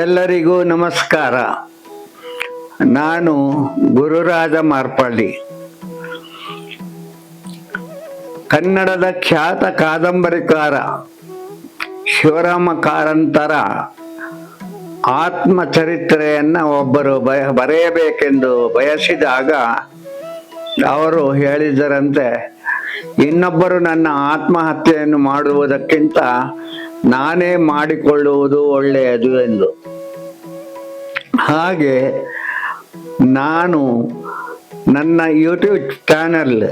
ಎಲ್ಲರಿಗೂ ನಮಸ್ಕಾರ. ನಾನು ಗುರುರಾಜ ಮಾರ್ಪಳ್ಳಿ ಕನ್ನಡದ ಖ್ಯಾತ ಕಾದಂಬರಿಕಾರ ಶಿವರಾಮ ಕಾರಂತರ ಆತ್ಮಚರಿತ್ರೆಯನ್ನು ಒಬ್ಬರು ಬಯ, ಬರೆಯಬೇಕೆಂದು ಬಯಸಿದಾಗ ಅವರು ಹೇಳಿದರಂತೆ, ಇನ್ನೊಬ್ಬರು ನನ್ನ ಆತ್ಮಹತ್ಯೆಯನ್ನು ಮಾಡುವುದಕ್ಕಿಂತ ನಾನೇ ಮಾಡಿಕೊಳ್ಳುವುದು ಒಳ್ಳೆಯದು ಎಂದು. ಹಾಗೆ ನಾನು ನನ್ನ ಯೂಟ್ಯೂಬ್ ಚಾನಲ್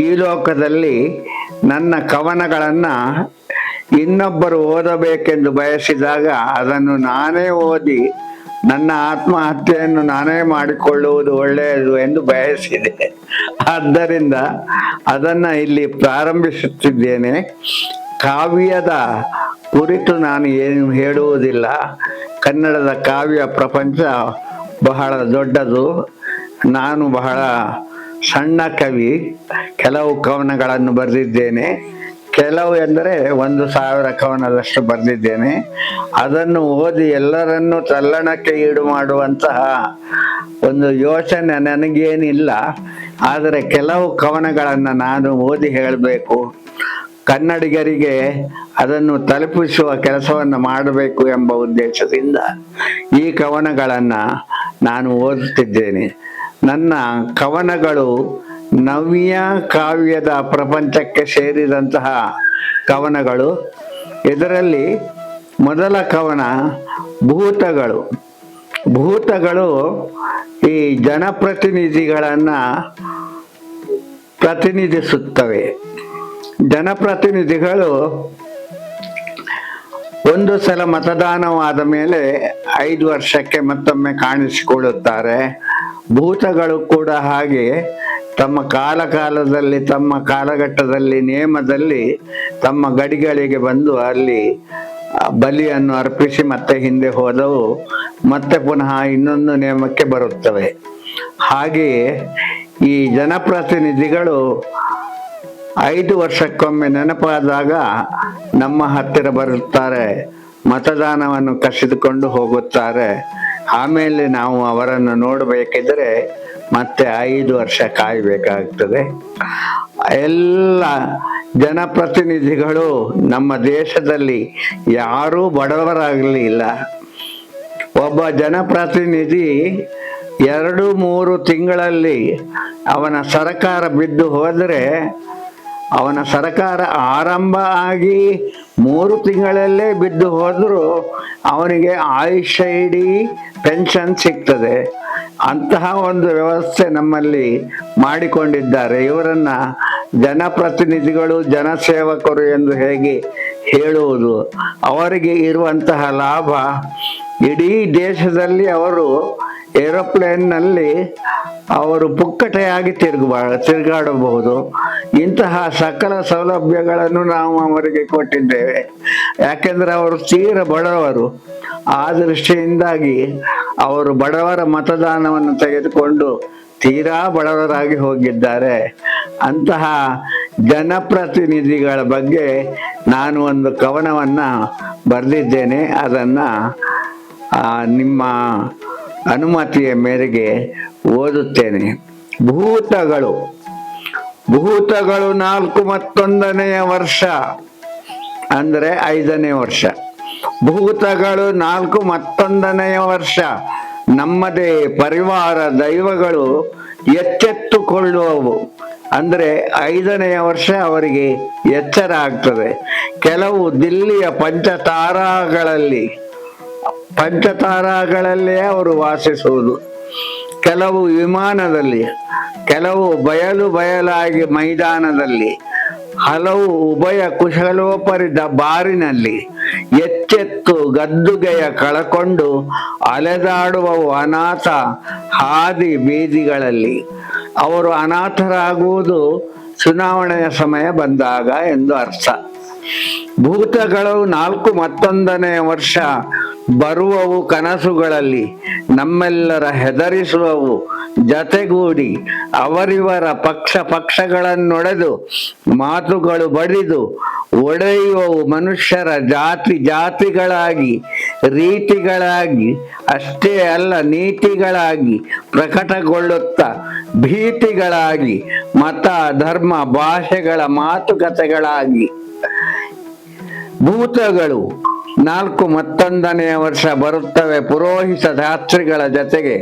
ಈ ಲೋಕದಲ್ಲಿ ನನ್ನ ಕವನಗಳನ್ನು ಇನ್ನೊಬ್ಬರು ಓದಬೇಕೆಂದು ಬಯಸಿದಾಗ ಅದನ್ನು ನಾನೇ ಓದಿ ನನ್ನ ಆತ್ಮಹತ್ಯೆಯನ್ನು ನಾನೇ ಮಾಡಿಕೊಳ್ಳುವುದು ಒಳ್ಳೆಯದು ಎಂದು ಬಯಸಿದೆ. ಆದ್ದರಿಂದ ಅದನ್ನು ಇಲ್ಲಿ ಪ್ರಾರಂಭಿಸುತ್ತಿದ್ದೇನೆ. ಕಾವ್ಯದ ಕುರಿತು ನಾನು ಏನು ಹೇಳುವುದಿಲ್ಲ. ಕನ್ನಡದ ಕಾವ್ಯ ಪ್ರಪಂಚ ಬಹಳ ದೊಡ್ಡದು. ನಾನು ಬಹಳ ಸಣ್ಣ ಕವಿ. ಕೆಲವು ಕವನಗಳನ್ನು ಬರೆದಿದ್ದೇನೆ. ಕೆಲವು ಎಂದರೆ ಒಂದು ಸಾವಿರ ಕವನದಷ್ಟು ಬರೆದಿದ್ದೇನೆ. ಅದನ್ನು ಓದಿ ಎಲ್ಲರನ್ನೂ ತಲ್ಲಣಕ್ಕೆ ಈಡು ಮಾಡುವಂತಹ ಒಂದು ಯೋಚನೆ ನನಗೇನಿಲ್ಲ. ಆದರೆ ಕೆಲವು ಕವನಗಳನ್ನು ನಾನು ಓದಿ ಹೇಳಬೇಕು. ಕನ್ನಡಿಗರಿಗೆ ಅದನ್ನು ತಲುಪಿಸುವ ಕೆಲಸವನ್ನು ಮಾಡಬೇಕು ಎಂಬ ಉದ್ದೇಶದಿಂದ ಈ ಕವನಗಳನ್ನು ನಾನು ಓದುತ್ತಿದ್ದೇನೆ. ನನ್ನ ಕವನಗಳು ನವ್ಯ ಕಾವ್ಯದ ಪ್ರಪಂಚಕ್ಕೆ ಸೇರಿದಂತಹ ಕವನಗಳು. ಇದರಲ್ಲಿ ಮೊದಲ ಕವನ ಭೂತಗಳು. ಭೂತಗಳು ಈ ಜನಪ್ರತಿನಿಧಿಗಳನ್ನು ಪ್ರತಿನಿಧಿಸುತ್ತವೆ. ಜನಪ್ರತಿನಿಧಿಗಳು ಒಂದು ಸಲ ಮತದಾನವಾದ ಮೇಲೆ ಐದು ವರ್ಷಕ್ಕೆ ಮತ್ತೊಮ್ಮೆ ಕಾಣಿಸಿಕೊಳ್ಳುತ್ತಾರೆ. ಭೂತಗಳು ಕೂಡ ಹಾಗೆ ತಮ್ಮ ಕಾಲ ಕಾಲದಲ್ಲಿ ತಮ್ಮ ಕಾಲಘಟ್ಟದಲ್ಲಿ ನೇಮದಲ್ಲಿ ತಮ್ಮ ಗಡಿಗಳಿಗೆ ಬಂದು ಅಲ್ಲಿ ಬಲಿಯನ್ನು ಅರ್ಪಿಸಿ ಮತ್ತೆ ಹಿಂದೆ ಹೋದವು. ಮತ್ತೆ ಪುನಃ ಇನ್ನೊಂದು ನೇಮಕ್ಕೆ ಬರುತ್ತವೆ. ಹಾಗೆಯೇ ಈ ಜನಪ್ರತಿನಿಧಿಗಳು ಐದು ವರ್ಷಕ್ಕೊಮ್ಮೆ ನೆನಪಾದಾಗ ನಮ್ಮ ಹತ್ತಿರ ಬರುತ್ತಾರೆ, ಮತದಾನವನ್ನು ಕಸಿದುಕೊಂಡು ಹೋಗುತ್ತಾರೆ. ಆಮೇಲೆ ನಾವು ಅವರನ್ನು ನೋಡಬೇಕಿದ್ರೆ ಮತ್ತೆ ಐದು ವರ್ಷ ಕಾಯಬೇಕಾಗ್ತದೆ. ಎಲ್ಲ ಜನಪ್ರತಿನಿಧಿಗಳು ನಮ್ಮ ದೇಶದಲ್ಲಿ ಯಾರೂ ಬಡವರಾಗಲಿಲ್ಲ ಒಬ್ಬ ಜನಪ್ರತಿನಿಧಿ ಎರಡು ಮೂರು ತಿಂಗಳಲ್ಲಿ ಅವನ ಸರಕಾರ ಬಿದ್ದು ಹೋದರೆ ಅವನ ಸರಕಾರ ಆರಂಭ ಆಗಿ ಮೂರು ತಿಂಗಳಲ್ಲೇ ಬಿದ್ದು ಹೋದರೂ ಅವನಿಗೆ ಆಯುಷ್ಯ ಇಡೀ ಪೆನ್ಷನ್ ಸಿಗ್ತದೆ. ಅಂತಹ ಒಂದು ವ್ಯವಸ್ಥೆ ನಮ್ಮಲ್ಲಿ ಮಾಡಿಕೊಂಡಿದ್ದಾರೆ. ಇವರನ್ನ ಜನಪ್ರತಿನಿಧಿಗಳು, ಜನಸೇವಕರು ಎಂದು ಹೇಗೆ ಹೇಳುವುದು? ಅವರಿಗೆ ಇರುವಂತಹ ಲಾಭ ಇಡೀ ದೇಶದಲ್ಲಿ ಅವರು ಏರೋಪ್ಲೇನ್ನಲ್ಲಿ ಅವರು ಪುಕ್ಕಟೆಯಾಗಿ ತಿರುಗುವ, ತಿರುಗಾಡಬಹುದು. ಇಂತಹ ಸಕಲ ಸೌಲಭ್ಯಗಳನ್ನು ನಾವು ಅವರಿಗೆ ಕೊಟ್ಟಿದ್ದೇವೆ. ಯಾಕೆಂದ್ರೆ ಅವರು ತೀರ ಬಡವರು. ಆ ದೃಷ್ಟಿಯಿಂದಾಗಿ ಅವರು ಬಡವರ ಮತದಾನವನ್ನು ತೆಗೆದುಕೊಂಡು ತೀರಾ ಬಡವರಾಗಿ ಹೋಗಿದ್ದಾರೆ. ಅಂತಹ ಜನಪ್ರತಿನಿಧಿಗಳ ಬಗ್ಗೆ ನಾನು ಒಂದು ಕವನವನ್ನು ಬರೆದಿದ್ದೇನೆ. ಅದನ್ನ ನಿಮ್ಮ ಅನುಮತಿಯ ಮೇರೆಗೆ ಓದುತ್ತೇನೆ. ಭೂತಗಳು. ಭೂತಗಳು ನಾಲ್ಕು ಮತ್ತೊಂದನೆಯ ವರ್ಷ, ಅಂದರೆ ಐದನೇ ವರ್ಷ. ಭೂತಗಳು ನಾಲ್ಕು ಮತ್ತೊಂದನೆಯ ವರ್ಷ. ನಮ್ಮದೇ ಪರಿವಾರ ದೈವಗಳು ಎಚ್ಚೆತ್ತುಕೊಳ್ಳುವವು. ಅಂದರೆ ಐದನೆಯ ವರ್ಷ ಅವರಿಗೆ ಎಚ್ಚರ ಆಗ್ತದೆ. ಕೆಲವು ದಿಲ್ಲಿಯ ಪಂಚತಾರಾಗಳಲ್ಲಿ ಪಂಚತಾರಾಗಳಲ್ಲೇ ಅವರು ವಾಸಿಸುವುದು. ಕೆಲವು ವಿಮಾನದಲ್ಲಿ, ಕೆಲವು ಬಯಲು ಬಯಲಾಗಿ ಮೈದಾನದಲ್ಲಿ, ಹಲವು ಉಭಯ ಕುಶಲೋಪರಿದ ಬಾರಿನಲ್ಲಿ ಎಚ್ಚೆತ್ತು ಗದ್ದುಗೆಯ ಕಳಕೊಂಡು ಅಲೆದಾಡುವ ಅನಾಥ ಹಾದಿ ಬೀದಿಗಳಲ್ಲಿ. ಅವರು ಅನಾಥರಾಗುವುದು ಚುನಾವಣೆಯ ಸಮಯ ಬಂದಾಗ ಎಂದು ಅರ್ಥ. ಭೂತಗಳು ನಾಲ್ಕು ಮತ್ತೊಂದನೇ ವರ್ಷ ಬರುವವು ಕನಸುಗಳಲ್ಲಿ. ನಮ್ಮೆಲ್ಲರ ಹೆದರಿಸುವವು ಜತೆಗೂಡಿ ಅವರಿವರ ಪಕ್ಷ ಪಕ್ಷಗಳನ್ನೊಡೆದು ಮಾತುಗಳು ಬಡಿದು ಒಡೆಯುವವು ಮನುಷ್ಯರ ಜಾತಿ ಜಾತಿಗಳಾಗಿ, ರೀತಿಗಳಾಗಿ, ಅಷ್ಟೇ ಅಲ್ಲ ನೀತಿಗಳಾಗಿ ಪ್ರಕಟಗೊಳ್ಳುತ್ತಾ ಭೀತಿಗಳಾಗಿ, ಮತ, ಧರ್ಮ, ಭಾಷೆಗಳ ಮಾತುಕತೆಗಳಾಗಿ. ಭೂತಗಳು ನಾಲ್ಕು ಮತ್ತೊಂದನೆಯ ವರ್ಷ ಬರುತ್ತವೆ. ಪುರೋಹಿತ ಧಾತ್ರಿಗಳ ಜೊತೆಗೆ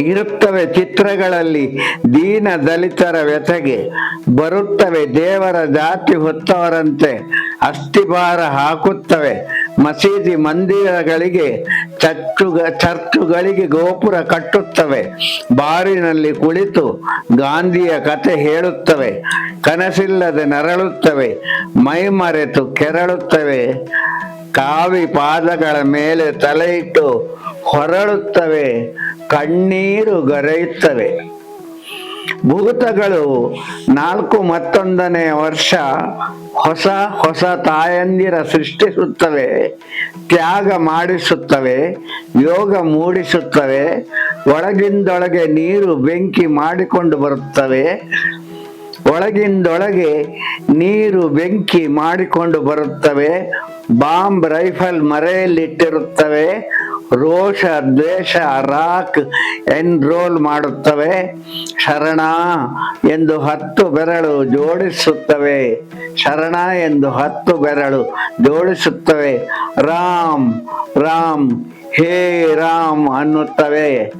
ಇರುತ್ತವೆ ಚಿತ್ರಗಳಲ್ಲಿ, ದೀನ ದಲಿತರ ವ್ಯಥೆಗೆ ಬರುತ್ತವೆ, ದೇವರ ಜಾತಿ ಹೊತ್ತವರಂತೆ ಅಸ್ಥಿಭಾರ ಹಾಕುತ್ತವೆ. ಮಸೀದಿ ಮಂದಿರಗಳಿಗೆ ಚಚ್ಚುಗ, ಚರ್ಚುಗಳಿಗೆ ಗೋಪುರ ಕಟ್ಟುತ್ತವೆ. ಬಾರಿನಲ್ಲಿ ಕುಳಿತು ಗಾಂಧಿಯ ಕತೆ ಹೇಳುತ್ತವೆ. ಕನಸಿಲ್ಲದೆ ನರಳುತ್ತವೆ. ಮೈ ಮರೆತು ಕೆರಳುತ್ತವೆ. ಕಾವಿ ಪಾದಗಳ ಮೇಲೆ ತಲೆ ಇಟ್ಟು ಹೊರಳುತ್ತವೆ. ಕಣ್ಣೀರು ಗರೆಯುತ್ತವೆ. ಭೂತಗಳು ನಾಲ್ಕು ಮತ್ತೊಂದನೇ ವರ್ಷ ಹೊಸ ಹೊಸ ತಾಯಂದಿರ ಸೃಷ್ಟಿಸುತ್ತವೆ, ತ್ಯಾಗ ಮಾಡಿಸುತ್ತವೆ, ಯೋಗ ಮೂಡಿಸುತ್ತವೆ, ಒಳಗಿಂದೊಳಗೆ ನೀರು ಬೆಂಕಿ ಮಾಡಿಕೊಂಡು ಬರುತ್ತವೆ, ಒಳಗಿಂದೊಳಗೆ ನೀರು ಬೆಂಕಿ ಮಾಡಿಕೊಂಡು ಬರುತ್ತವೆ, ಬಾಂಬ್ ರೈಫಲ್ ಮರೆಯಲ್ಲಿಟ್ಟಿರುತ್ತವೆ ರೋಷ, ದ್ವೇಷ, ರಾಕ್ ಎನ್ರೋಲ್ ಮಾಡುತ್ತವೆ. ಶರಣ ಎಂದು ಹತ್ತು ಬೆರಳು ಜೋಡಿಸುತ್ತವೆ. ಶರಣ ಎಂದು ಹತ್ತು ಬೆರಳು ಜೋಡಿಸುತ್ತವೆ. ರಾಮ್ ರಾಮ್, ಹೇ ರಾಮ್ ಅನ್ನುತ್ತವೆ.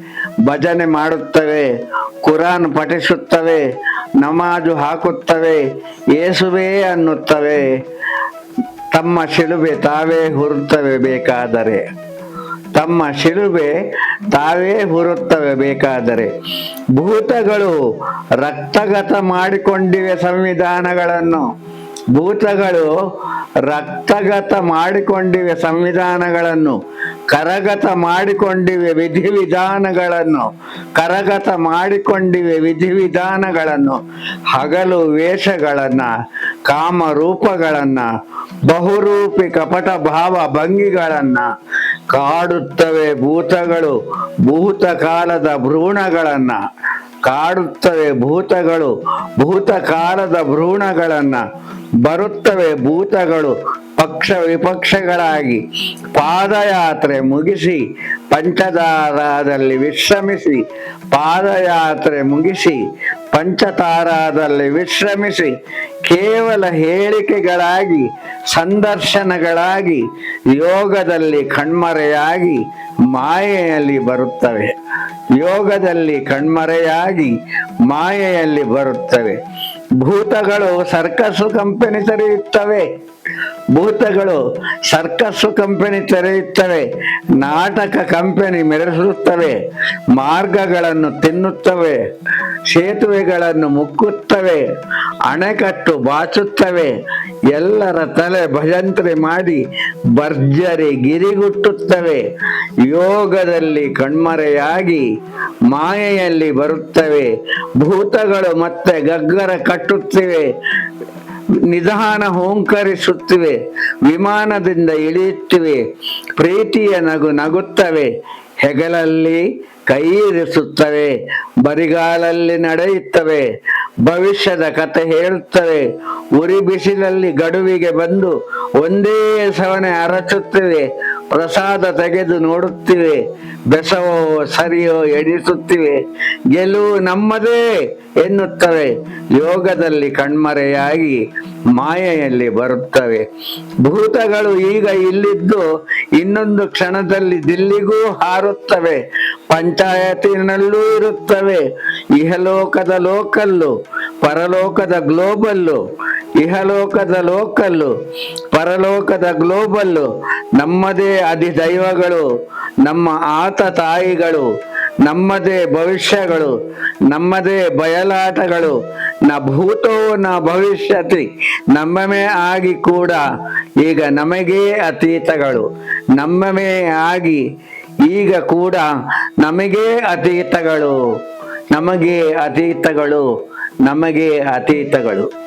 ಭಜನೆ ಮಾಡುತ್ತವೆ. ಕುರಾನ್ ಪಠಿಸುತ್ತವೆ. ನಮಾಜು ಹಾಕುತ್ತವೆ. ಏಸುವೆ ಅನ್ನುತ್ತವೆ. ತಮ್ಮ ಶಿಲುಬೆ ತಾವೇ ಹುರುತ್ತವೆ ಬೇಕಾದರೆ. ತಮ್ಮ ಶಿಲುಬೆ ತಾವೇ ಹುರುತ್ತವೆ ಬೇಕಾದರೆ. ಭೂತಗಳು ರಕ್ತಗತ ಮಾಡಿಕೊಂಡಿವೆ ಸಂವಿಧಾನಗಳನ್ನು. ಭೂತಗಳು ರಕ್ತಗತ ಮಾಡಿಕೊಂಡಿವೆ ಸಂವಿಧಾನಗಳನ್ನು. ಕರಗತ ಮಾಡಿಕೊಂಡಿವೆ ವಿಧಿವಿಧಾನಗಳನ್ನು. ಕರಗತ ಮಾಡಿಕೊಂಡಿವೆ ವಿಧಿವಿಧಾನಗಳನ್ನು. ಹಗಲು ವೇಷಗಳನ್ನ, ಕಾಮರೂಪಗಳನ್ನ, ಬಹುರೂಪಿ ಕಪಟ ಭಾವ ಭಂಗಿಗಳನ್ನ ಕಾಡುತ್ತವೆ ಭೂತಗಳು ಭೂತಕಾಲದ ಭ್ರೂಣಗಳನ್ನ. ಕಾಡುತ್ತವೆ ಭೂತಗಳು ಭೂತಕಾಲದ ಭ್ರೂಣಗಳನ್ನ. ಬರುತ್ತವೆ ಭೂತಗಳು ಪಕ್ಷ ವಿಪಕ್ಷಗಳಾಗಿ ಪಾದಯಾತ್ರೆ ಮುಗಿಸಿ ಪಂಚತಾರಾದಲ್ಲಿ ವಿಶ್ರಮಿಸಿ ಪಾದಯಾತ್ರೆ ಮುಗಿಸಿ ಪಂಚತಾರಾದಲ್ಲಿ ವಿಶ್ರಮಿಸಿ ಕೇವಲ ಹೇಳಿಕೆಗಳಾಗಿ, ಸಂದರ್ಶನಗಳಾಗಿ, ಯೋಗದಲ್ಲಿ ಕಣ್ಮರೆಯಾಗಿ ಮಾಯೆಯಲ್ಲಿ ಬರುತ್ತವೆ. ಯೋಗದಲ್ಲಿ ಕಣ್ಮರೆಯಾಗಿ ಮಾಯೆಯಲ್ಲಿ ಬರುತ್ತವೆ. ಭೂತಗಳು ಸರ್ಕಸ್ಸು ಕಂಪನಿ ತೆರೆಯುತ್ತವೆ ಭೂತಗಳು ಸರ್ಕಸ್ಸು ಕಂಪನಿ ತೆರೆಯುತ್ತವೆ, ನಾಟಕ ಕಂಪನಿ ಮೆರೆಸುತ್ತವೆ, ಮಾರ್ಗಗಳನ್ನು ತಿನ್ನುತ್ತವೆ, ಸೇತುವೆಗಳನ್ನು ಮುಕ್ಕುತ್ತವೆ, ಅಣೆಕಟ್ಟು ಬಾಚುತ್ತವೆ. ಎಲ್ಲರ ತಲೆ ಭಜಂತ್ರಿ ಮಾಡಿ ಭರ್ಜರಿ ಗಿರಿಗುಟ್ಟುತ್ತವೆ. ಯೋಗದಲ್ಲಿ ಕಣ್ಮರೆಯಾಗಿ ಮಾಯೆಯಲ್ಲಿ ಬರುತ್ತವೆ. ಭೂತಗಳು ಮತ್ತೆ ಗಗ್ಗರ ಕಟ್ಟುತ್ತಿವೆ. ನಿಧಾನ ಹೋಂಕರಿಸುತ್ತಿವೆ, ವಿಮಾನದಿಂದ ಇಳಿಯುತ್ತಿವೆ, ಪ್ರೀತಿಯ ನಗು ನಗುತ್ತವೆ, ಹೆಗಲಲ್ಲಿ ಕೈಯಿರಿಸುತ್ತವೆ ಬರಿಗಾಲಲ್ಲಿ ನಡೆಯುತ್ತವೆ, ಭವಿಷ್ಯದ ಕತೆ ಹೇಳುತ್ತವೆ ಉರಿ ಬಿಸಿಲಲ್ಲಿ ಗಡುವಿಗೆ ಬಂದು ಒಂದೇ ಸವಣೆ ಅರಚುತ್ತಿವೆ ಪ್ರಸಾದ ತೆಗೆದು ನೋಡುತ್ತಿವೆ, ಬೆಸವೋ ಸರಿಯೋ ಎಣಿಸುತ್ತಿವೆ ಗೆಲುವು ನಮ್ಮದೇ ಎನ್ನುತ್ತವೆ, ಯೋಗದಲ್ಲಿ ಕಣ್ಮರೆಯಾಗಿ ಮಾಯೆಯಲ್ಲಿ ಬರುತ್ತವೆ. ಭೂತಗಳು ಈಗ ಇಲ್ಲಿದ್ದು ಇನ್ನೊಂದು ಕ್ಷಣದಲ್ಲಿ ದಿಲ್ಲಿಗೂ ಹಾರುತ್ತವೆ, ಪಂಚಾಯತಿನಲ್ಲೂ ಇರುತ್ತವೆ, ಇಹಲೋಕದ ಲೋಕಲ್ಲು, ಪರಲೋಕದ ಗ್ಲೋಬಲ್ಲು ಇಹಲೋಕದ ಲೋಕಲ್ಲು, ಪರಲೋಕದ ಗ್ಲೋಬಲ್ಲು, ನಮ್ಮದೇ ಅಧಿ ದೈವಗಳು ನಮ್ಮ ಆತ ತಾಯಿಗಳು, ನಮ್ಮದೇ ಭವಿಷ್ಯಗಳು, ನಮ್ಮದೇ ಬಯಲಾಟಗಳು, ನ ಭೂತೋ ನ ಭವಿಷ್ಯತಿ ನಮ್ಮಮೇ ಆಗಿ ಕೂಡ ಈಗ ನಮಗೇ ಅತೀತಗಳು ನಮ್ಮಮೇ ಆಗಿ ಈಗ ಕೂಡ ನಮಗೇ ಅತೀತಗಳು, ನಮಗೆ ಅತೀತಗಳು ನಮಗೆ ಅತೀತಗಳು.